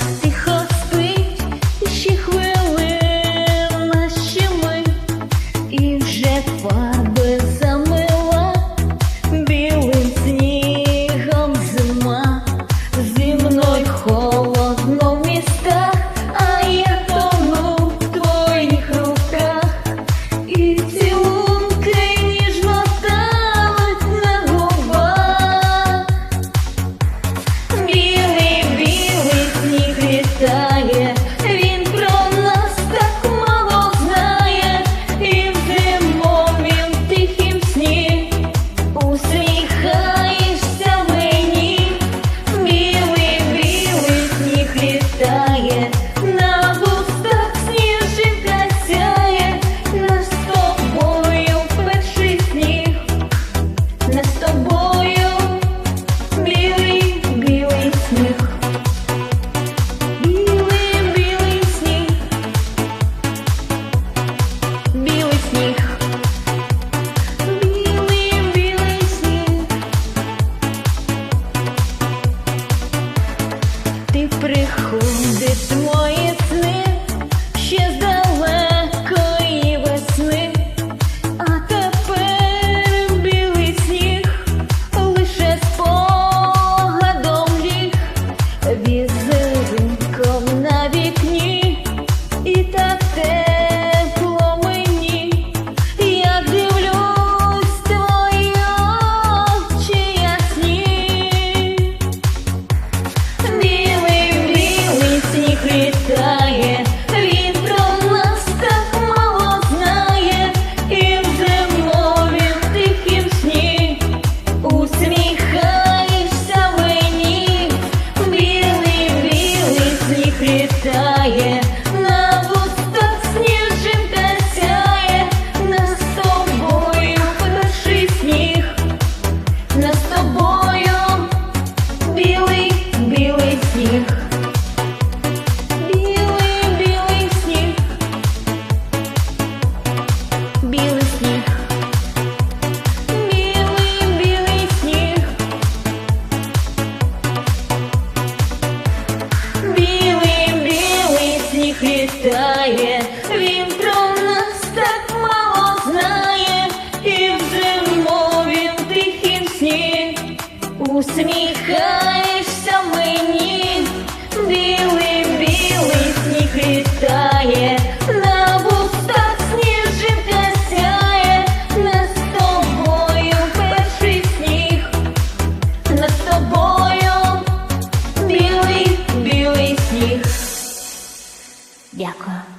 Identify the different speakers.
Speaker 1: Bye. читає, він про нас так мало знає, і в зимовім тихім сні усміхає. 雅阁